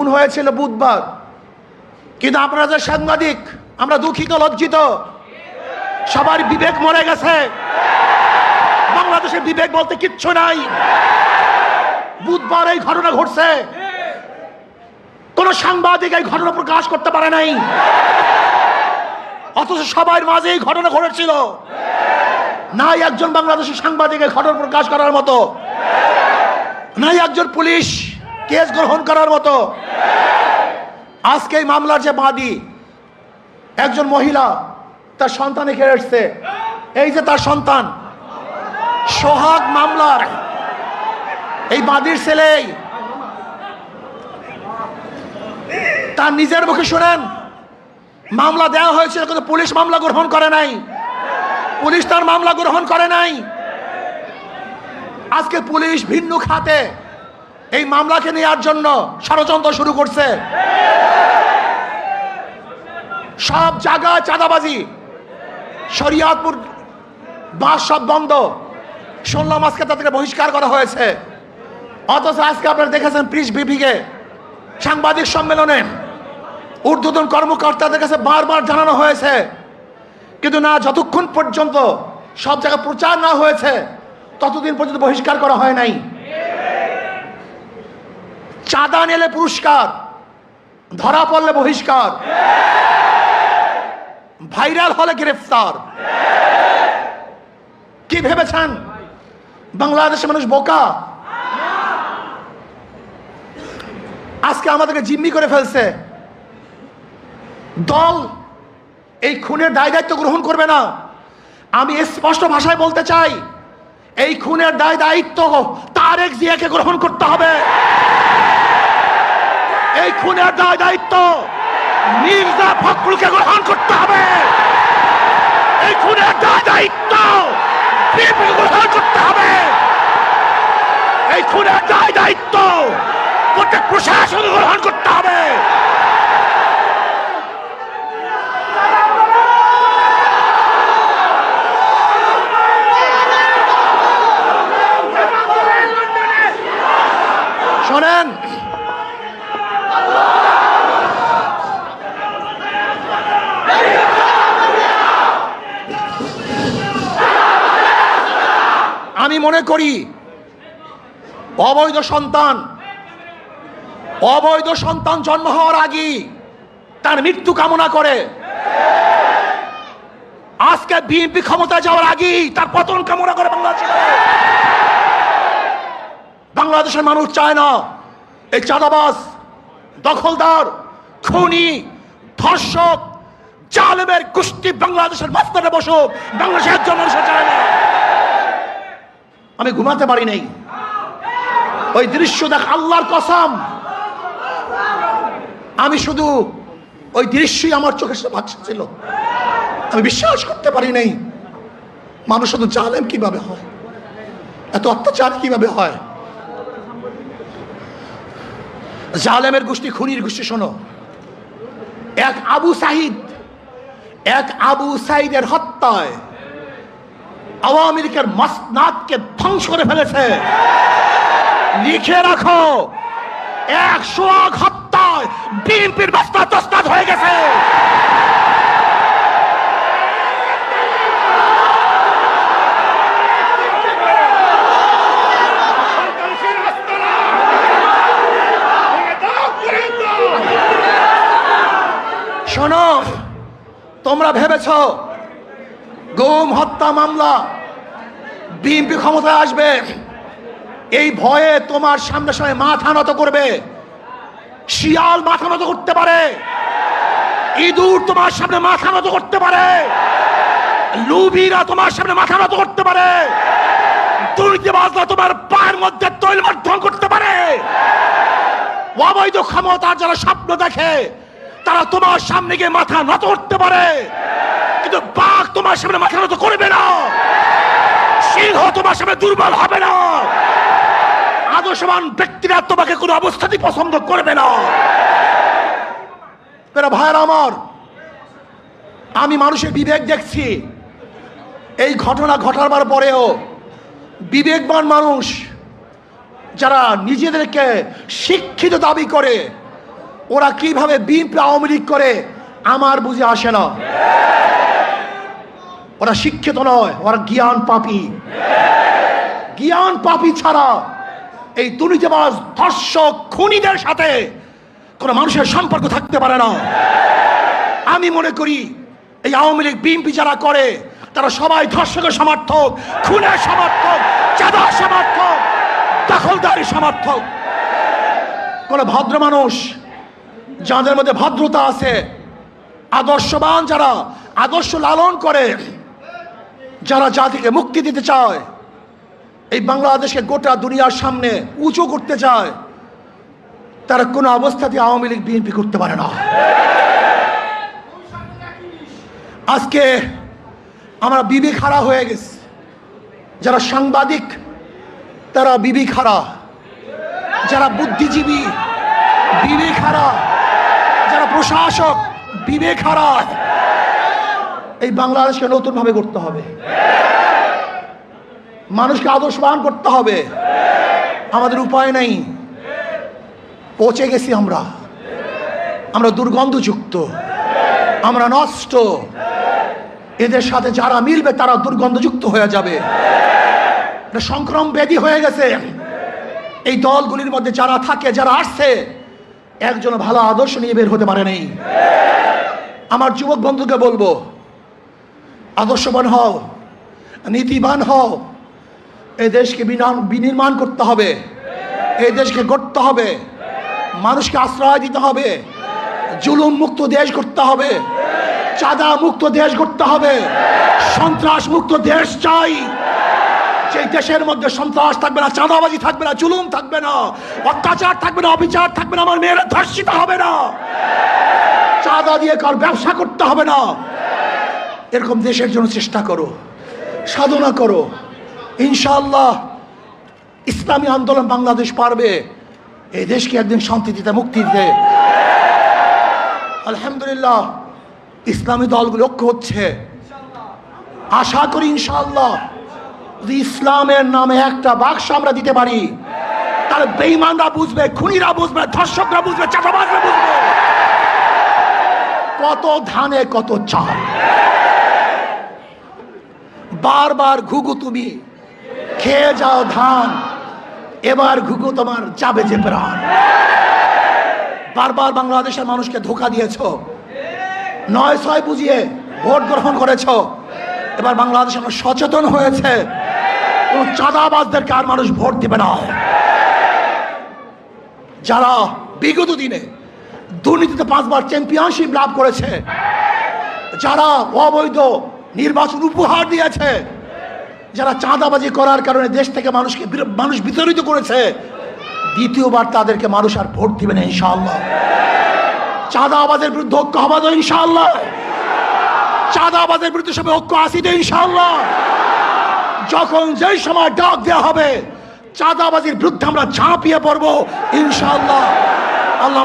খুন হয়েছিল বুধবার। কিন্তু আপনারা যে সাংবাদিক, আমরা দুঃখিত, লজ্জিত। সবার বিবেক মরে গেছে। বাংলাদেশের বিবেক বলতে কিচ্ছু নাই। বুধবার এই ঘটনা ঘটছে। কোন সাংবাদিক এই ঘটনা প্রকাশ করতে পারে নাই। অথচ সবার মাঝে এই ঘটনা ঘটেছিল। নাই একজন বাংলাদেশের সাংবাদিক এই ঘটনা প্রকাশ করার মতো। নাই একজন পুলিশ কেস গ্রহণ করার মতো। আজকে এই মামলার যে বাদী, একজন মহিলা তার সন্তান এসছে। এই যে তার সন্তান, সোহাগ মামলার এই বাদীর ছেলেই। তার নিজের মুখে শুনেন, মামলা দেওয়া হয়েছিল কিন্তু পুলিশ মামলা গ্রহণ করে নাই। পুলিশ তার মামলা গ্রহণ করে নাই। আজকে পুলিশ ভিন্ন খাতে এই মামলাকে নেওয়ার জন্য ষড়যন্ত্র শুরু করছে। সব জায়গায় চাঁদাবাজি, শরিয়াতপুর বাস সব বন্ধ। শুনলাম আজকে তাদেরকে বহিষ্কার করা হয়েছে। অথচ আজকে আপনারা দেখেছেন প্রিস বিপিকে সাংবাদিক সম্মেলনে। ঊর্ধ্বতন কর্মকর্তাদের কাছে বারবার জানানো হয়েছে। কিন্তু না, যতক্ষণ পর্যন্ত সব জায়গায় প্রচার না হয়েছে, ততদিন পর্যন্ত বহিষ্কার করা হয় নাই। চাঁদা নিলে পুরস্কার, ধরা পড়লে বহিষ্কার, ভাইরাল হলে গ্রেফতার। কি ভেবেছেন? বাংলাদেশের মানুষ বোকা? আজকে আমাদেরকে জিম্মি করে ফেলছে। দল এই খুনের দায় দায়িত্ব গ্রহণ করবে না। আমি স্পষ্ট ভাষায় বলতে চাই এই খুনের দায় দায়িত্ব তারেক জিয়াকে গ্রহণ করতে হবে। এই খুনের দায় দায়িত্ব মির্জা ফখরুলকে গ্রহণ করতে হবে। এই খুনের দায় দায়িত্ব গ্রহণ করতে হবে। এই খুনের দায় দায়িত্ব প্রত্যেক প্রশাসন গ্রহণ করতে হবে। শোনেন আমি মনে করি অবৈধ সন্তান অবৈধ সন্তান জন্ম হওয়ার আগেই তার মৃত্যু কামনা করে। আজকে বিএনপি ক্ষমতা যাওয়ার আগেই তার পতন কামনা করে বাংলাদেশ। বাংলাদেশের মানুষ চায় না। এই চাঁদাবাস দখলদার, খুনি, ধর্ষক, জালেমের কুস্তি বাংলাদেশের মাস্তারে বসুক, বাংলাদেশের একজন চায় না। আমি ঘুমাতে পারি নাই। ওই দৃশ্য দেখ, আল্লাহর কসম। আমি শুধু ওই দৃশ্যই আমার চোখের সামনে ছিল। আমি বিশ্বাস করতে পারি নাই। মানুষ শুধু জালেম কীভাবে হয়? এত অত্যাচার কীভাবে হয়? জালেমের গোষ্ঠী, খুনির গোষ্ঠী, শোনো। এক আবু সাহিদ এক আবু সাহিদের হত্যায় আওয়ামী লীগের মাসনাদকে ধ্বংস করে ফেলেছে। লিখে রাখো, একশো হত্যায় বিএনপির বাস্তা তস্তাদ হয়ে গেছে। শোনো, তোমরা ভেবেছ গুম, হত্যা, মামলা, বিএনপি ক্ষমতায় আসবে, এই ভয়ে তোমার সামনে সামনে মাথা নত করবে, শিয়াল মাথা নত করতে পারে, ইঁদুর তোমার সামনে মাথা নত করতে পারে লুবিরা তোমার সামনে মাথা নত করতে পারে দুর্নীতিবাজরা তোমার পায়ের মধ্যে তৈল করতে পারে। অবৈধ ক্ষমতার যারা স্বপ্ন দেখে তারা তোমার সামনে গিয়ে মাথা নত করতে পারে। কিন্তু বাঘ তোমার সামনে মাথা নত করবে না। সিংহ তোমার সামনে দুর্বল হবে না। আদর্শবান ব্যক্তিরা তোমাকে কোনো অবস্থাতেই পছন্দ করবে না। ভাইয়ের আমার, আমি মানুষের বিবেক দেখছি। এই ঘটনা ঘটাবার পরেও বিবেকবান মানুষ যারা নিজেদেরকে শিক্ষিত দাবি করে ওরা কীভাবে বিএনপি আওয়ামী লীগ করে, আমার বুঝে আসে না। ওরা শিক্ষিত নয়, ওরা জ্ঞান পাপী। জ্ঞান পাপী ছাড়া এই দুর্নীতিবাজ ধর্ষক খুনিদের সাথে কোনো মানুষের সম্পর্ক থাকতে পারে না। আমি মনে করি এই আওয়ামী লীগ, বিএনপি যারা করে, তারা সবাই ধর্ষকের সমর্থক, খুনের সমর্থক, চাঁদার সমর্থক দখলদারি সমর্থক। কোন ভদ্র মানুষ যাদের মধ্যে ভদ্রতা আছে, আদর্শবান যারা, আদর্শ লালন করে, যারা জাতিকে মুক্তি দিতে চায়, এই বাংলাদেশকে গোটা দুনিয়ার সামনে উঁচু করতে চায়, তারা কোনো অবস্থাতে আওয়ামী লীগ, বিএনপি করতে পারে না। আজকে আমরা বিবি খাড়া হয়ে গেছি। যারা সাংবাদিক, তারা বিবি খাড়া। যারা বুদ্ধিজীবী হারা যারা প্রশাসক বিবেক হারা এই বাংলাদেশকে নতুনভাবে করতে হবে। মানুষকে আদর্শবান করতে হবে। আমাদের উপায় নেই। পচে গেছি আমরা। আমরা দুর্গন্ধযুক্ত। আমরা নষ্ট। এদের সাথে যারা মিলবে, তারা দুর্গন্ধযুক্ত হয়ে যাবে। সংক্রম ব্যাধি হয়ে গেছে। এই দলগুলির মধ্যে যারা থাকে, যারা আসছে একজন ভালো আদর্শ নিয়ে বের হতে পারে নেই। আমার যুবক বন্ধুকে বলব, আদর্শবান হও, নীতিবান হও। এই দেশকে বিনা- বিনির্মাণ করতে হবে। এই দেশকে গড়তে হবে। মানুষকে আশ্রয় দিতে হবে। জুলুম মুক্ত দেশ করতে হবে। চাঁদা মুক্ত দেশ করতে হবে। সন্ত্রাস মুক্ত দেশ চাই। যে দেশের মধ্যে সন্ত্রাস থাকবে না, চাঁদাবাজি থাকবে না, জুলুম থাকবে না, অত্যাচার থাকবে না, অবিচার থাকবে না, আমার মেয়েরা ধর্ষিত হবে না। চাঁদা দিয়ে কার ব্যবসা করতে হবে না। এরকম দেশের জন্য চেষ্টা করো, সাধনা করো। ইনশাআল্লাহ ইসলামী আন্দোলন বাংলাদেশ পারবে, এই দেশকে একদিন শান্তি দিতে, মুক্তি দিতে। আলহামদুলিল্লাহ, ইসলামী দলগুলো ঐক্য হচ্ছে। আশা করি ইনশাআল্লাহ ইসলামের নামে একটা বাক্স আমরা দিতে পারি, তাহলে বেইমানরা বুঝবে, খুনিরা বুঝবে, ধর্ষকরা বুঝবে চাপাবাজরা বুঝবে। কত ধানে, কত চাল। বারবার ঘুঘু তুমি, খেয়ে যাও ধান, এবার ঘুঘু তোমার যাবে যে প্রাণ। বারবার বাংলাদেশের মানুষকে ধোকা দিয়েছ, নয় ছয় বুঝিয়ে ভোট গ্রহণ করেছ, এবার বাংলাদেশ এখন সচেতন হয়েছে। কোন চাঁদাবাজদেরকে আর মানুষ ভোট দিবে না। যারা বিগত দিনে দুর্নীতিতে পাঁচবার চ্যাম্পিয়নশিপ লাভ করেছে, যারা অবৈধ নির্বাচন উপহার দিয়েছে, যারা চাঁদাবাজি করার কারণে দেশ থেকে মানুষকে মানুষ বিতাড়িত করেছে, দ্বিতীয়বার তাদেরকে মানুষ আর ভোট দিবে না ইনশাআল্লাহ। চাঁদাবাজের বিরুদ্ধে ঐক্য হবে তো ইনশাআল্লাহ। চাঁদাবাজের বিরুদ্ধে সবাই ঐক্য আসিতে ইনশাআল্লাহ। যখন যেই সময় ডাক দেওয়া হবে চাঁদাবাজির বিরুদ্ধে আমরা ঝাঁপিয়ে পড়ব ইনশাল্লাহ আল্লাহ